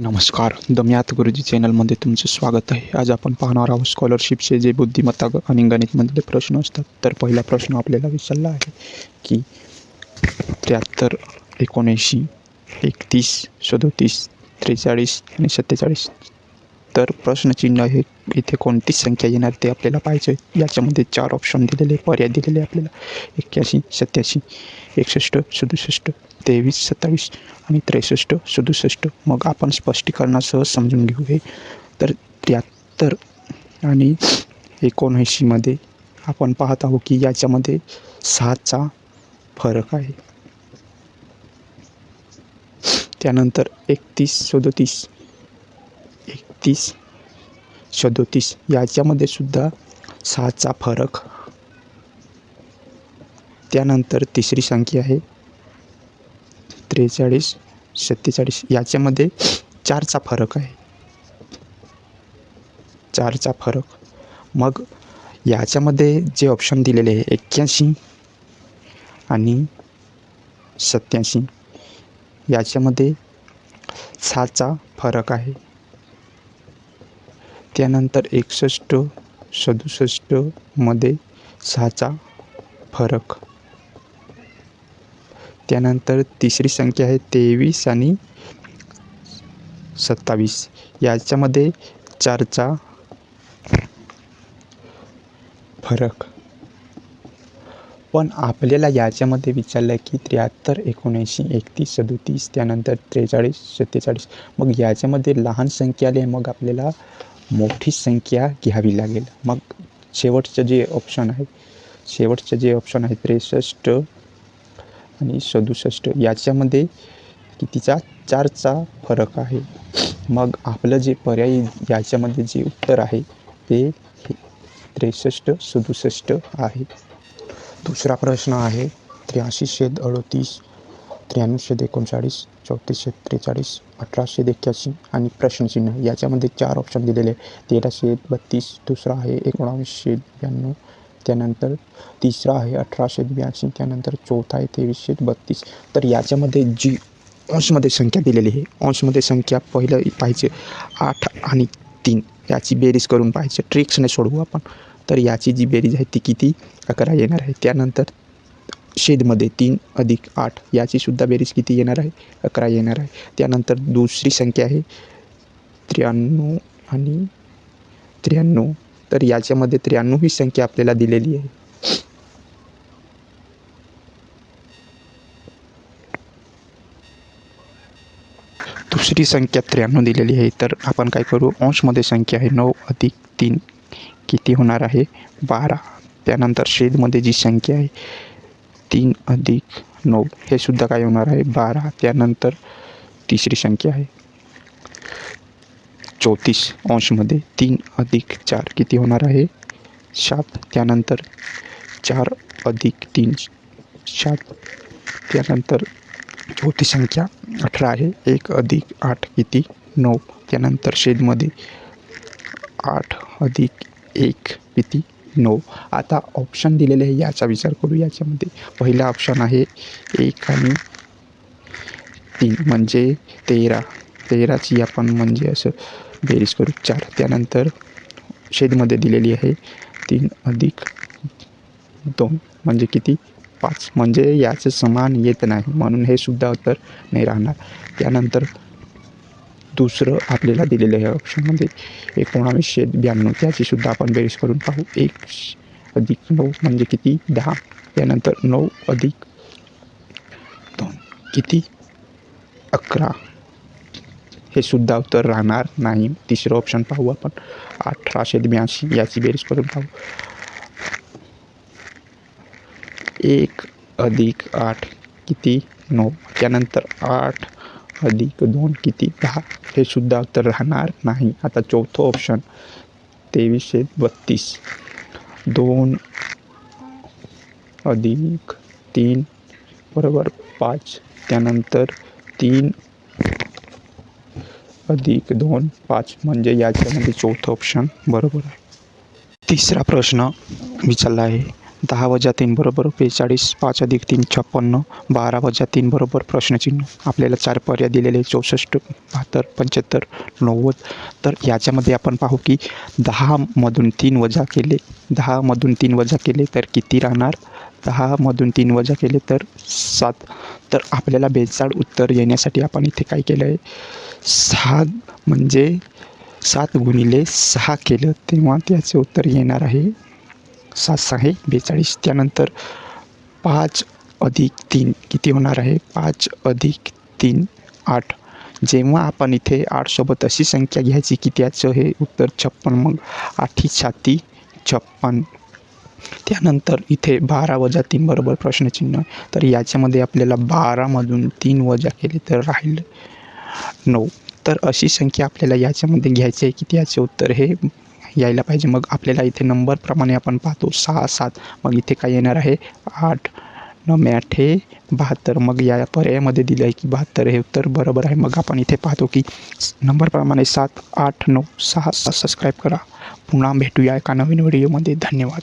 नमस्कार. दम्यात गुरुजी चॅनलमध्ये तुमचं स्वागत आहे. आज आपण पाहणार आहोत स्कॉलरशिपचे जे बुद्धिमत्ता आणि गणितमधले प्रश्न असतात तर पहिला प्रश्न आपल्याला विचारला आहे की त्र्याहत्तर एकोणऐंशी एकतीस सदोतीस त्रेचाळीस आणि सत्तेचाळीस. तर प्रश्नचिन्ह हे इथे कोणती संख्या येणार ते आपल्याला पाहिजे याच्यामध्ये चार ऑप्शन दिलेले पर्याय दिलेले आपल्याला. एक्क्याऐंशी सत्याऐंशी एकसष्ट सदुसष्ट तेवीस सत्तावीस आणि त्रेसष्ट सदुसष्ट. मग आपण स्पष्टीकरणासह समजून घेऊ हे तर त्र्याहत्तर आणि एकोणऐंशीमध्ये आपण पाहत आहोत की याच्यामध्ये सहाचा फरक आहे. त्यानंतर एकतीस सदोतीस एकतीस सदोतीस याच्यामध्ये सुद्धा सहाचा फरक. त्यानंतर तिसरी संख्या आहे. त्रेचाळीस सत्तेचाळीस. याच्यामध्ये चारचा फरक आहे. चारचा फरक. मग याच्यामध्ये जे ऑप्शन दिलेले आहे एक्क्याऐंशी आणि सत्याऐंशी याच्यामध्ये सहाचा फरक आहे. त्यानंतर एकसष्ट सदुसष्टमध्ये सहाचा फरक. त्यानंतर तिसरी संख्या आहे तेवीस आणि सत्तावीस. याच्यामध्ये चारचा फरक. पण आपल्याला याच्यामध्ये विचारलं आहे की त्र्याहत्तर एकोणऐंशी एकतीस सदोतीस त्यानंतर त्रेचाळीस सत्तेचाळीस. मग याच्यामध्ये लहान संख्या आली मग आपल्याला मोठी संख्या घ्यावी लागेल. मग शेवटचं जे ऑप्शन आहे शेवटचं जे ऑप्शन आहे त्रेसष्ट आणि सदुसष्ट याच्यामध्ये कितीचा? चारचा फरक आहे. मग आपलं जे पर्यायी याच्यामध्ये जे उत्तर आहे ते त्रेसष्ट सदुसष्ट आहे. दुसरा प्रश्न आहे त्र्याऐंशी शेद अडतीस त्र्याण्णव एकोणचाळीस चौतीसशे त्रेचाळीस अठराशे एक्क्याऐंशी आणि प्रश्नचिन्ह याच्यामध्ये चार ऑप्शन दिलेले आहे तेराशे बत्तीस दुसरा आहे एकोणावीसशे ब्याण्णव त्यानंतर तिसरा आहे अठराशे ब्याऐंशी त्यानंतर चौथा आहे तेवीसशे बत्तीस. तर याच्यामध्ये जी अंशमध्ये संख्या दिलेली आहे अंशमध्ये संख्या पहिलं पाहिजे आठ आणि तीन. याची बेरीज करून पाहिजे ट्रिक्सने सोडवू आपण. तर याची जी बेरीज आहे ती किती? अकरा येणार आहे. त्यानंतर शेदमध्ये तीन अधिक आठ याचीसुद्धा बेरीज किती येणार आहे? अकरा येणार आहे. त्यानंतर दुसरी संख्या आहे त्र्याण्णव आणि त्र्याण्णव. तर याच्यामध्ये त्र्याण्णव ही संख्या आपल्याला दिलेली आहे. दुसरी संख्या त्र्याण्णव दिलेली आहे. तर आपण काय करू? अंशमध्ये संख्या आहे नऊ अधिक तीन किती होणार आहे? बारा. त्यानंतर शेदमध्ये जी संख्या आहे तीन अधिक नऊ हे सुद्धा काय होणार आहे? बारा. त्यानंतर तिसरी संख्या आहे. चौतीस अंशमध्ये तीन अधिक चार किती होणार आहे? सात. त्यानंतर चार अधिक तीन सात. त्यानंतर चौथी संख्या अठरा आहे. एक अधिक आठ किती? नऊ. त्यानंतर शेडमध्ये आठ अधिक एक किती? नऊ आता ऑप्शन दिलेले आहे याचा विचार करू. याच्यामध्ये पहिला ऑप्शन आहे एक आणि तीन म्हणजे तेरा. तेराची आपण म्हणजे असं बेरीज करू. चार. त्यानंतर शेदमध्ये दिलेली आहे तीन अधिक दोन म्हणजे किती? पाच. म्हणजे याचं समान येत नाही. म्हणून हे सुद्धा उत्तर नाही राहणार. त्यानंतर दुसरं आपल्याला दिलेलं आहे ऑप्शनमध्ये म्हणजे एकोणावीसशे ब्याण्णव. त्याचीसुद्धा आपण बेरीज करून पाहू. एक अधिक नऊ म्हणजे किती? दहा. त्यानंतर नऊ अधिक दोन. किती? अकरा. हे सुद्धा उत्तर राहणार नाही. तिसरं ऑप्शन पाहू आपण. अठराशे ब्याऐंशी. याची बेरीज करून पाहू. एक अधिक आठ. किती? नऊ. त्यानंतर आठ. अधिक दोन किती दहा हे सुद्धा उत्तर राहणार नाही. आता चौथं ऑप्शन तेवीसशे बत्तीस. दोन अधिक तीन बरोबर पाच. त्यानंतर तीन अधिक दोन पाच. म्हणजे याच्यामध्ये चौथं ऑप्शन बरोबर आहे. तिसरा प्रश्न विचारला आहे. दहा वजा तीन बरोबर बेचाळीस पाच अधिक तीन छप्पन्न बारा वजा तीन बरोबर प्रश्नचिन्ह. आपल्याला चार पर्याय दिलेले चौसष्ट बहात्तर पंच्याहत्तर नव्वद. तर याच्यामध्ये आपण पाहू की दहामधून तीन वजा केले. दहामधून तीन वजा केले तर किती राहणार? दहामधून तीन वजा केले तर सात. तर आपल्याला बेचाळ उत्तर येण्यासाठी आपण इथे काय केलं आहे सहा म्हणजे सात गुणिले सहा केलं. तेव्हा त्याचे उत्तर येणार आहे सात सहा बेचाळीस. त्यानंतर पाच अधिक तीन किती होणार आहे? पाच अधिक तीन आठ. जेव्हा आपण इथे आठसोबत अशी संख्या घ्यायची की त्याचं हे उत्तर छप्पन मग आठी छाती छप्पन. त्यानंतर इथे बारा वजा तीन बरोबर प्रश्नचिन्ह. तर याच्यामध्ये आपल्याला बारामधून तीन वजा केले तर राहील नऊ. तर अशी संख्या आपल्याला याच्यामध्ये घ्यायची आहे की त्याचे उत्तर हे यायला पाहिजे. मग आपल्याला इथे नंबरप्रमाणे आपण पाहतो सहा सात. मग इथे काय येणार आहे? आठ. नव्या आठे बहात्तर. मग या पर्यायामध्ये दिलं आहे की बहात्तर हे उत्तर बरोबर आहे. मग आपण इथे पाहतो की नंबरप्रमाणे सात आठ नऊ सहा सहा. सबस्क्राईब करा. पुन्हा भेटूया एका नवीन व्हिडिओमध्ये धन्यवाद.